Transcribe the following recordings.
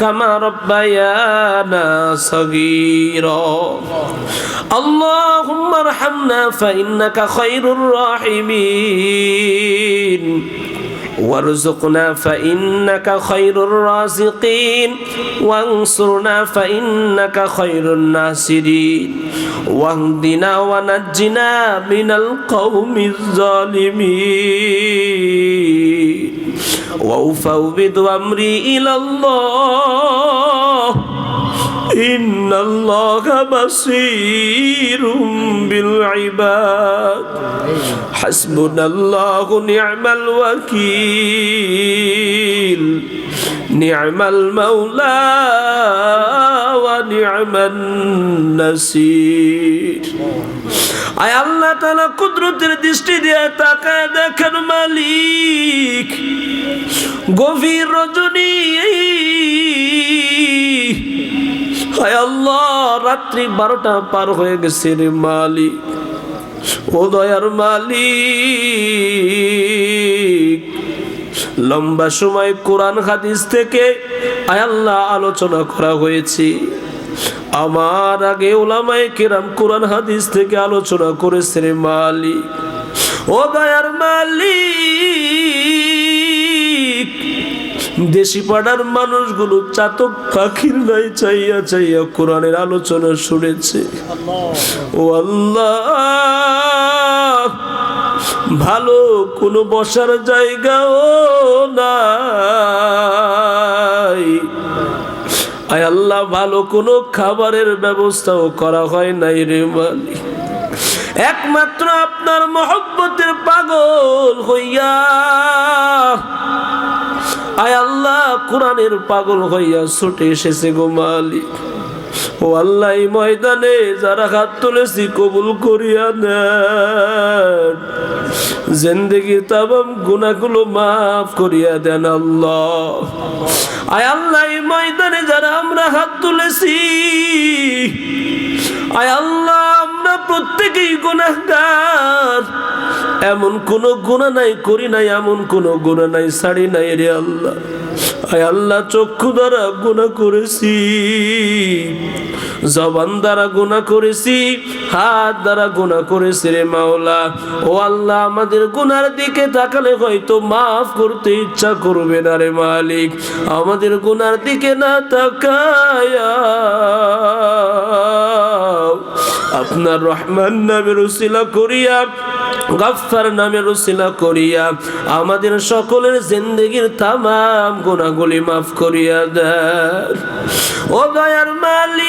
كما ربيانا صغيرا اللهم ارحمنا فإنك خير الراحمين وارزقنا فإنك خير الرازقين وانصرنا فإنك خير الناصرين واهدنا ونجنا من القوم الظالمين وأفوض أمري إلى الله إن الله بصير بالعباد حسبنا الله نعم الوكيل نعم المولى ونعم النصير আয় আল্লাহ তালা কুদরতের দৃষ্টি দিয়ে তাকায় দেখেন মালিক গভীর রজনী। হায় আল্লাহ, রাত্রি বারোটা পার হয়ে গেছে রে মালি ও দয়ার মালিক, লম্বা সময় কোরআন হাদিস থেকে আয় আল্লাহ আলোচনা করা হয়েছে। আমার আগে ওলামায় কেরাম কোরআন হাদিস থেকে আলোচনা করেছে রে মালিক। ও দয়ার মালিক দেশি পাড়ার মানুষগুলো চাতক পাখির নাই চাইয়া চাইয়া কোরআনের আলোচনা শুনেছে। ও আল্লাহ, ভালো কোনো বসার জায়গাও নাই। আয় আল্লাহ, ভালো কোনো খাবারের ব্যবস্থাও করা হয় নাই রে মালিক। একমাত্র আপনার মহব্বতের পাগল হইয়া আয় আল্লাহ, কোরআনের পাগল হইয়া ছুটে এসেছে গো মালিক। ও আল্লাহ ময়দানে যারা হাত তুলেছি কবুল করিয়া নেন। জিন্দগির তামাম গুণাগুলো মাফ করিয়া দেন আল্লাহ। আয় আল্লাহ ময়দানে যারা আমরা হাত তুলেছি, আয় আল্লাহ আমরা প্রত্যেকেই গুনাহগার। এমন কোন গুণা নাই, করি নাই, এমন কোন গুণা নাই, ছাড়ি নাই রে আল্লাহ। আয় আল্লাহ, চক্ষু দ্বারা গুণা করেছি, জবান দ্বারা গুণা করেছি, হাত দ্বারা গুণা করেছি রে মাওলা। ও আল্লাহ, আমাদের গুনার দিকে তাকালে হয়তো মাফ করতে ইচ্ছা করবে না রে মালিক। আমাদের গুনার দিকে না তাকায়া আপনার রহমান নামে রসিলা করিয়া, গাফফার নামে রুসিলা করিয়া, আমাদের সকলের জিন্দগির তামাম গুণাগুলি মাফ করিয়া দেয় ও দয়ার মালিক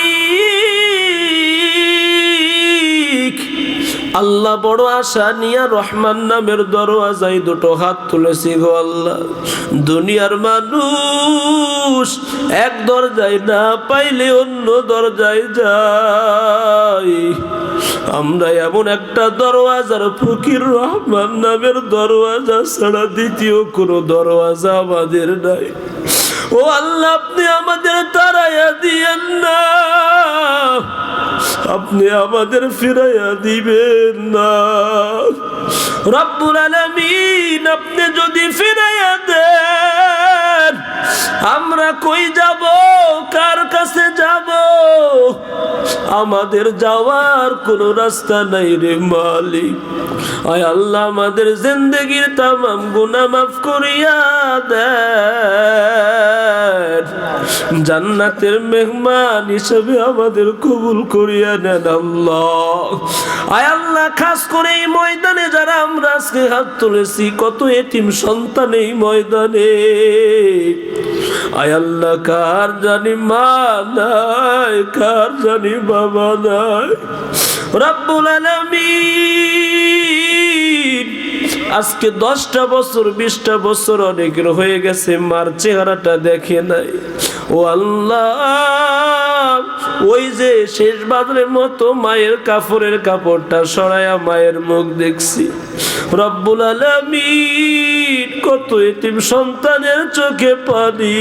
আল্লাহ বড় আশা নিয়া রহমান নামের দরওয়াজায় দুটো হাত তুলেছি গো আল্লাহ। দুনিয়ার মানুষ এক দরজায় না পাইলে অন্য দরজায় যায়। আমরা এমন একটা দরওয়াজার, ফকির রহমান নামের দরওয়াজা ছাড়া দ্বিতীয় কোনো দরওয়াজা আমাদের নাই। ও আল্লাহ, আপনি আমাদের তারাইয়া দিয়েন না। আপনি আমাদের ফিরাইয়া দিবেন না। রব্বুল আলামিন আপনি যদি ফিরাইয়া দেন আমরা কই যাব? কার কাছে যাব? আমাদের যাওয়ার কোনো রাস্তা নাই রে মালিক। আয় আল্লাহ আমাদের জিন্দগির তামাম গুনাহ মাফ করিয়া দেন। জান্নাতের মেহমান হিসেবে আমাদের কবুল করিয়া নেন আল্লাহ। আয় আল্লাহ, খাস করে এই ময়দানে যারা আমরা আজকে হাত তুলেছি, কত এটিম সন্তান এই ময়দানে। আয় আল্লাহ, কার জানি মা নাই, কার জানি বাবা নাই? রব্বুল আজকে দশটা বছর, বিশটা বছর অনেকের হয়ে গেছে, মার চেহারাটা দেখে নাই। ও আল্লাহ ওই যে শেষ বাদরের মতো মায়ের কাপড়ের কাপড়টা সরাইয়া মায়ের মুখ দেখছি। রব্বুল আলামিন, কত এতিম সন্তানের চোখে পানি।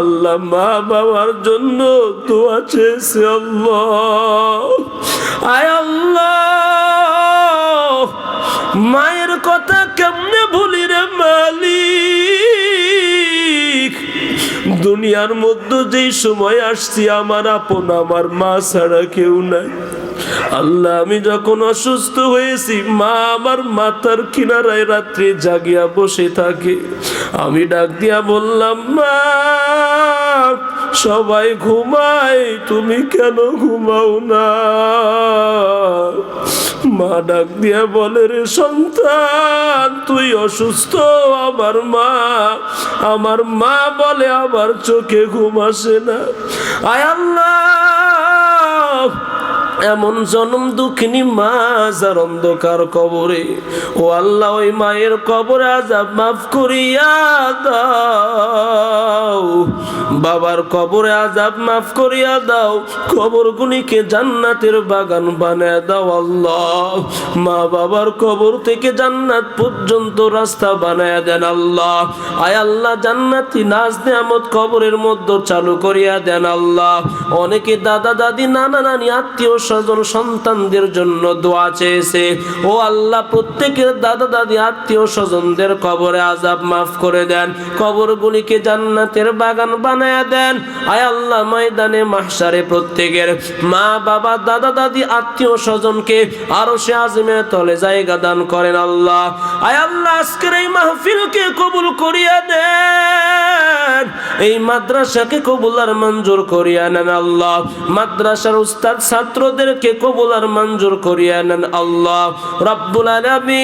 আল্লাহ মা বাবার জন্য দোয়া চেয়েছে আল্লাহ। দুনিয়ার মধ্যে যেই সময় আসছি, আমার আপন আমার মা ছাড়া কেউ নাই। আল্লাহ, আমি যখন অসুস্থ হয়েছি, মা আমার মাথার কিনারায় রাত্রে জাগিয়া বসে থাকে। আমি ডাক দিয়া বললাম, মা! সবাই ঘুমায়, তুমি কেন ঘুমাও না? মা ডাক দিয়া বলে, রে সন্তান, তুই অসুস্থ, আমার মা। আমার মা বলে, আমার চোখে ঘুম আসে না। আয় আল্লাহ, এমন জনম দুঃখিনী মা, যার অন্ধকার কবরে। ও আল্লাহ, ওই মায়ের কবরে আজাব মাফ করিয়া দাও। বাবার কবরে আজাব মাফ করিয়া দাও। কবর গুলিকে জান্নাতের বাগান বানায় দাও আল্লাহ। মা বাবার কবর থেকে জান্নাত পর্যন্ত রাস্তা বানায় দেন আল্লাহ। আয় আল্লাহ, জান্নাতি নাজ নেয়ামত কবরের মধ্যে চালু করিয়া দেন আল্লাহ। অনেকে দাদা, দাদি, নানা, নানি, আত্মীয়, স্বজন, সন্তানদের জন্য দোয়া চেয়েছে। ও আল্লাহ, প্রত্যেকের দাদা, দাদি, আত্মীয়, স্বজনদের কবরে আজাব মাফ করে দেন। কবরগুলিকে জান্নাতের বাগান বানায়া দেন। আয় আল্লাহ, ময়দানে মাহসারে প্রত্যেকের মা, বাবা, দাদা, দাদি, আত্মীয় স্বজনকে আরও সে আজমের তলে জায়গা দান করেন আল্লাহ। আয় আল্লাহ, আজকের এই মাহফিলকে কবুল করিয়া দেন। এই মাদ্রাসাকে কবুল আর মঞ্জুর করিয়া নেন আল্লাহ। মাদ্রাসার উস্তাদ ছাত্রদেরকে কবুল আর মঞ্জুর করিয়া নেন আল্লাহ। রব্বুল আলামিন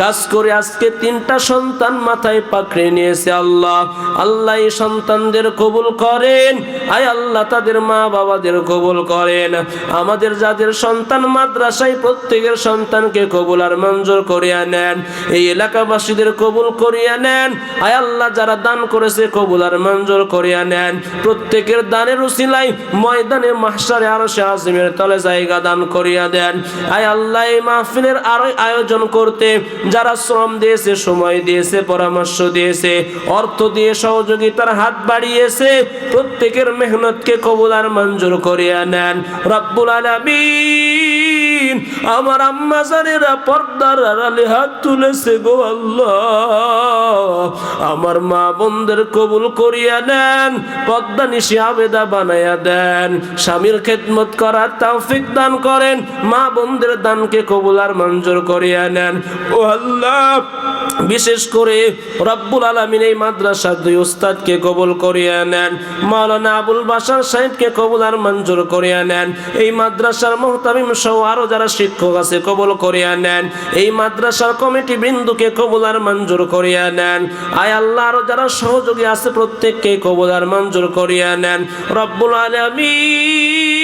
কাজ করে আজকে তিনটা সন্তান মাথায় পাকড়ে নিয়েছে আল্লাহ। আল্লাহ সন্তানদের কবুল করেন। আয় আল্লাহ তাদের মা বাবাদের কবুল করেন। আমাদের যাদের সন্তান মাদ্রাসায় প্রত্যেকের সন্তানকে কবুল আর মঞ্জুর করিয়া নেন। এই এলাকাবাসীদের কবুল করিয়া নেন। আয় আল্লাহ যারা দান করেছে কবুল আর মঞ্জুর করিয়া নেন। প্রত্যেকের দানের উসিলাই ময়দানে মাহসারে আরও সে আজিমের তলে জায়গা দান করিয়া দেন। আয় আল্লাহ এই মাহফিলের আরও আয়োজন করতে যারা শ্রম দিয়েছে, সময় দিয়েছে, পরামর্শ দিয়েছে, অর্থ দিয়ে সহযোগিতার হাত বাড়িয়েছে, প্রত্যেকের মেহনতকে কবুল আর মঞ্জুর করিয়া নেন। রব্বুল আলামিন। আমার আম্মা জানেরা পর্দার আড়ালে হাত তুলেছে গো আল্লাহ। আমার মা বন্ধের কবুল করিয়া নেন, পদ্মা নিশি আবেদা বানাইয়া দেন। স্বামীর খেদমত করার তৌফিক দান করেন, মা বন্ধের দানকে কবুল আর মঞ্জুর করিয়া নেন। ও আল্লাহ বিশেষ করে রব্বুল আলমিন এই মাদ্রাসার দুই উস্তাদকে কবুল করিয়া নেন। মাওলানা আবুল বাসার সাহেবকে কবুল আর মঞ্জুর করিয়া নেন। এই মাদ্রাসার মোহতামিম সহ আরও যারা শিক্ষক আছে কবুল করিয়া নেন। এই মাদ্রাসার কমিটি বৃন্দুকে কবুল আর মঞ্জুর করিয়া নেন। আয় আল্লাহ, আরও যারা সহযোগী আছে প্রত্যেককে কবুল আর মঞ্জুর করিয়া নেন। রব্বুল আলামিন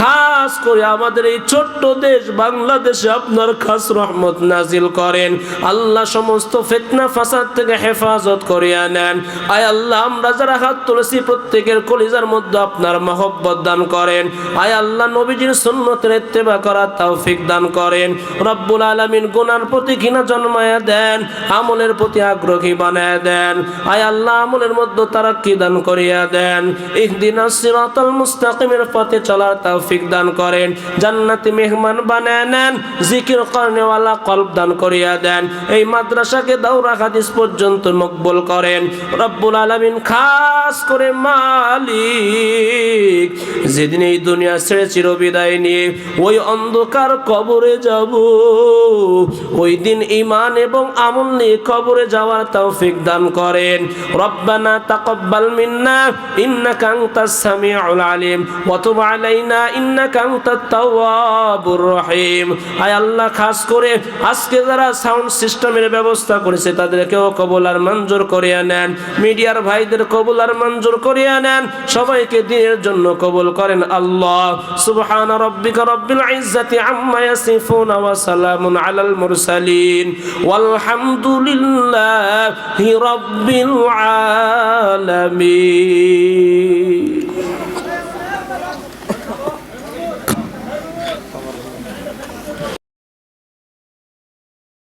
খাস করে আমাদের এই ছোট্ট দেশ বাংলাদেশে আপনার খাস রহমত নাজিল করেন। আল্লাহ সমস্ত ফিতনা ফাসাদ থেকে হেফাজত করিয়া নেন। আয় আল্লাহ, আমরা যারা হাত তুলেছি প্রত্যেকের কলিজার মধ্যে আপনার মহব্বত দান করেন। আয় আল্লাহ, নবীজির সুন্নতের ইত্তেবা করার তৌফিক দান করেন। রব্বুল আলামিন গুনার প্রতি ঘৃণা জন্মায়া দেন, আমলের প্রতি আগ্রহী বানায় দেন। আয় আল্লাহ, আমলের মধ্যে তারাক্কি দান করিয়া দেন। ইহদিনাস সিরাতাল মুস্তাকিমের পথে চলার তৌফিক দান করেন, জান্নাতি মেহমান বানায় নেন, জিকির করনেওয়ালা কল্প দান করিয়া দেন, এই মাদ্রাসাকে দাউরা হাদিস পর্যন্ত মকবুল করেন। রব্বুল আলামিন খাস করে মালিক, যেদিন এই দুনিয়া ছেড়ে চিরবিদায় নিয়ে ওই অন্ধকার কবরে যাব, ওই দিন ইমান এবং আমল নিয়ে কবরে যাওয়ার তৌফিক দান করেন। রব্বানা তাকাব্বাল মিন্না, ইন্নাকা আনতাস সামিউল আলিম, ওয়া আলাইনা করে আজকে যারা সাউন্ড সিস্টেমের ব্যবস্থা করেছে, তাদেরকেও কবুল আর মঞ্জুর নেন। মিডিয়ার ভাইদের কবুল আর নেন। সবাইকে দিনের জন্য কবুল করেন আল্লাহ। সুবহান মুরসালিন। রাব্বিল আলামিন।